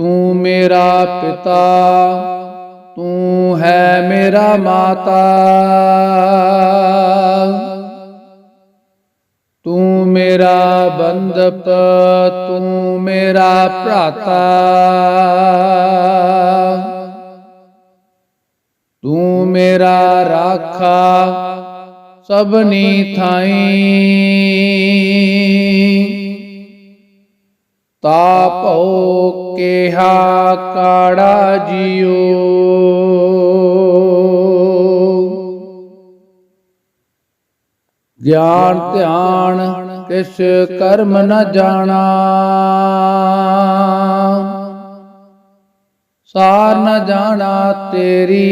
ਤੂੰ ਮੇਰਾ ਪਿਤਾ ਤੂੰ ਹੈ ਮੇਰਾ ਮਾਤਾ ਤੂੰ ਮੇਰਾ ਬੰਦਪ ਤੂੰ ਮੇਰਾ ਭਰਾਤਾ ਤੂੰ ਮੇਰਾ ਰਾਖਾ ਸਭਨੀ ਥਾਈ ਤਾ ਭਉ ਕੇਹਾ, ਕਾੜਾ ਜਿਉ ਗਿਆਨ ਧਿਆਨ ਕਿਸ ਕਰਮ ਨ ਜਾਣਾ। ਸਾਰ ਨ ਜਾਣਾ ਤੇਰੀ।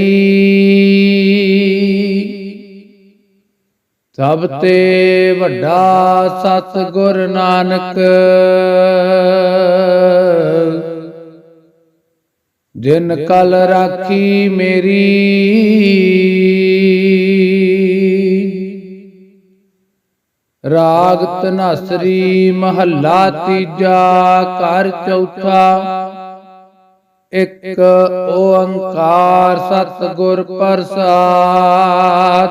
ਸਭ ਤੇ ਵੱਡਾ ਸਤ ਗੁਰ ਨਾਨਕ। ਜਿਨ ਕਲ ਰਾਖੀ ਮੇਰੀ। ਰਾਗ ਤਨਸਰੀ ਮਹੱਲਾ ਤੀਜਾ ਘਰ ਚੌਥਾ। ਇੱਕ ਓੰਕਾਰ ਸਤਿਗੁਰ ਪ੍ਰਸਾਦ।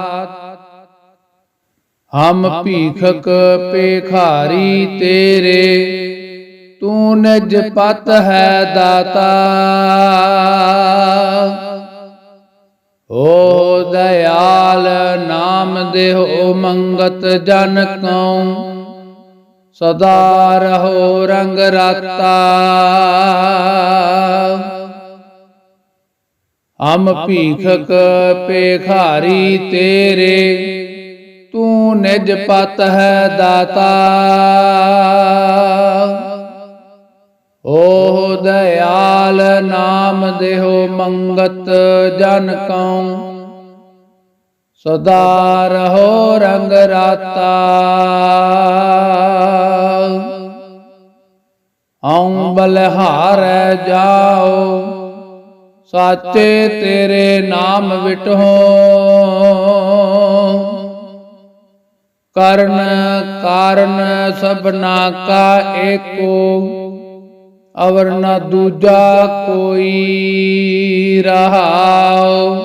ਹਮ ਭੀਖਕ ਪੇਖਾਰੀ ਤੇਰੇ। ਤੂੰ ਨਿਜ ਪਤ ਹੈ ਦਾਤਾ। ਓ ਦਇਆਲ ਨਾਮ ਦੇਹੋ ਮੰਗਤ ਜਨ ਕਉ। ਸਦਾ ਰਹੋ ਰੰਗ ਰਾਤਾ। ਹਮ ਭੀਖਕ ਪੇਖਾਰੀ ਤੇਰੇ। ਤੂੰ ਨਿਜ ਪਤ ਹੈ ਦਾਤਾ। ਓ ਦਇਆਲ ਨਾਮ ਦੇਹੋ ਮੰਗਤ ਜਨ ਕਉ। ਸਦਾ ਰਹੋ ਰੰਗ ਰਾਤਾ। ਔਂ ਬਲਹਾਰੈ ਜਾਓ, ਸਾਚੇ ਤੇਰੇ ਨਾਮ ਵਿਟਹੋ। ਕਰਨ ਕਾਰਨ ਸਭਨਾ ਕਾ ਏਕੋ। ਅਵਰ ਨ ਦੂਜਾ ਕੋਈ ਰਹਾਉ।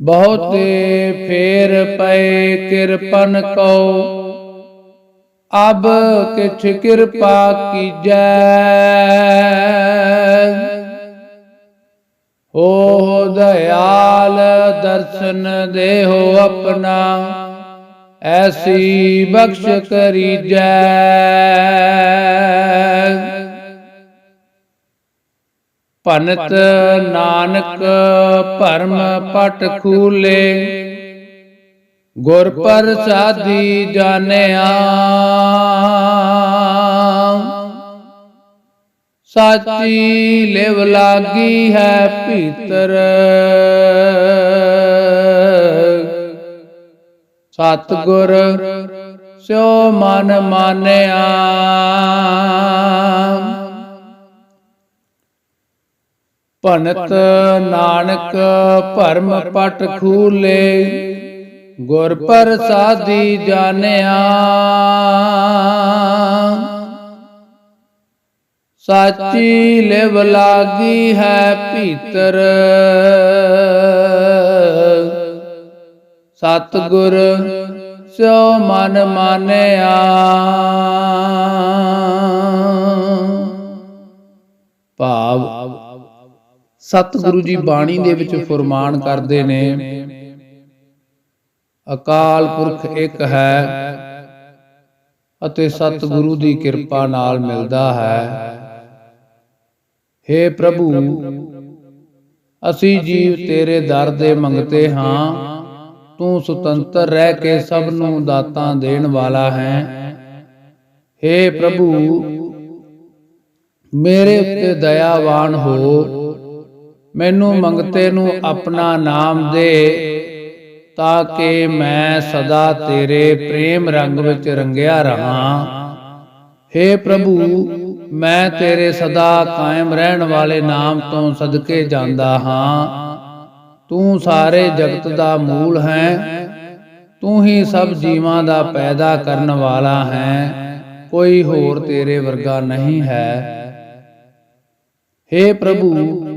ਬਹੁਤੇ ਫੇਰ ਪਏ ਕਿਰਪਨ ਕਉ। ਅਬ ਕਿਛ ਕਿਰਪਾ ਕੀਜੈ। ਓ ਦਇਆਲ ਦਰਸ਼ਨ ਦੇਹੋ ਆਪਣਾ, ਐਸੀ ਬਖਸ਼ ਕਰੀਜੈ। ਭਨਤ ਨਾਨਕ ਭਰਮ ਪਟ ਖੂਲੇ। ਗੁਰ ਪ੍ਰਸਾਦੀ ਜਾਣਿਆ। ਸਾਚੀ ਲਿਵ ਲਾਗੀ ਹੈ ਭੀਤਰ। ਸਤਗੁਰ ਸਿਓ ਮਨ ਮਾਨਿਆ। ਭਨਤ ਨਾਨਕ ਭਰਮ ਪਟ ਖੂਲੇ, ਗੁਰ ਪ੍ਰਸਾਦੀ ਜਾਣਿਆ। ਸਾਚੀ ਲਿਵ ਲਾਗੀ ਹੈ ਭੀਤਰ। ਸਤਗੁਰ ਸਿਓ ਮਨ ਮਾਨਿਆ। ਭਾਵ ਸਤਿਗੁਰੂ ਜੀ ਬਾਣੀ ਦੇ ਵਿੱਚ ਫਰਮਾਨ ਕਰਦੇ ਨੇ ਅਕਾਲ ਪੁਰਖ ਇੱਕ ਹੈ ਅਤੇ ਸਤਿਗੁਰੂ ਦੀ ਕਿਰਪਾ ਨਾਲ ਮਿਲਦਾ ਹੈ। हे ਪ੍ਰਭੂ ਅਸੀਂ ਜੀਵ ਤੇਰੇ ਦਰ ਦੇ ਮੰਗਤੇ ਹਾਂ। ਤੂੰ ਸੁਤੰਤਰ ਰਹਿ ਕੇ ਸਭ ਨੂੰ ਦਾਤਾਂ ਦੇਣ ਵਾਲਾ ਹੈ। हे ਪ੍ਰਭੂ ਮੇਰੇ ਉੱਤੇ ਦਇਆਵਾਨ ਹੋ। ਮੈਨੂੰ ਮੰਗਤੇ ਨੂੰ ਆਪਣਾ ਨਾਮ ਦੇ ਤਾਂ ਕਿ ਮੈਂ ਸਦਾ ਤੇਰੇ ਪ੍ਰੇਮ ਰੰਗ ਵਿੱਚ ਰੰਗਿਆ ਰਹਾ। हे ਪ੍ਰਭੂ ਮੈਂ ਤੇਰੇ ਸਦਾ ਕਾਇਮ ਰਹਿਣ ਵਾਲੇ ਨਾਮ ਤੋਂ ਸਦਕੇ ਜਾਂਦਾ ਹਾਂ। ਤੂੰ ਸਾਰੇ ਜਗਤ ਦਾ ਮੂਲ ਹੈ। ਤੂੰ ਹੀ ਸਭ ਜੀਵਾਂ ਦਾ ਪੈਦਾ ਕਰਨ ਵਾਲਾ ਹੈ। ਕੋਈ ਹੋਰ ਤੇਰੇ ਵਰਗਾ ਨਹੀਂ ਹੈ। हे ਪ੍ਰਭੂ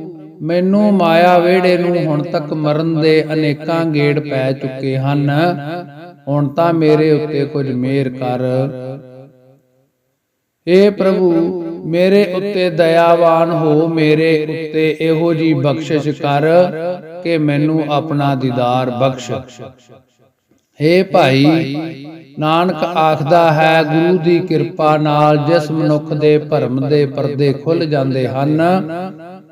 ਮੈਨੂੰ ਮਾਇਆ ਵਿਹੜੇ ਨੂੰ ਹੁਣ ਤੱਕ ਮਰਨ ਦੇ ਅਨੇਕਾਂ ਗੇੜ ਪੈ ਚੁੱਕੇ ਹਨ। ਹੁਣ ਤਾਂ ਮੇਰੇ ਉੱਤੇ ਕੁਝ ਮਿਹਰ ਕਰ। ਏ ਪ੍ਰਭੂ, ਮੇਰੇ ਉੱਤੇ ਦਇਆਵਾਨ ਹੋ, ਮੇਰੇ ਉੱਤੇ ਇਹੋ ਜੀ ਬਖਸ਼ਿਸ਼ ਕਰ ਕਿ ਮੈਨੂੰ ਆਪਣਾ ਦੀਦਾਰ ਬਖਸ਼। ਹੇ ਭਾਈ, ਨਾਨਕ ਆਖਦਾ ਹੈ, ਗੁਰੂ ਦੀ ਕਿਰਪਾ ਨਾਲ ਜਿਸ ਮਨੁੱਖ ਦੇ ਭਰਮ ਦੇ ਪਰਦੇ ਖੁੱਲ ਜਾਂਦੇ ਹਨ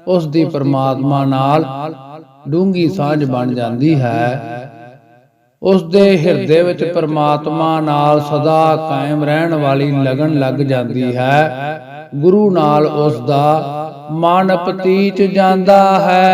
ਉਸ ਦੀ ਪਰਮਾਤਮਾ ਨਾਲ ਡੂੰਗੀ ਸਾਂਝ ਬਣ ਜਾਂਦੀ ਹੈ। ਉਸ ਦੇ ਹਿਰਦੇ ਵਿੱਚ ਪਰਮਾਤਮਾ ਨਾਲ ਸਦਾ ਕਾਇਮ ਰਹਿਣ ਵਾਲੀ ਲਗਨ ਲੱਗ ਜਾਂਦੀ ਹੈ। ਗੁਰੂ ਨਾਲ ਉਸ ਦਾ ਮਨ ਪਤੀਚ ਜਾਂਦਾ ਹੈ।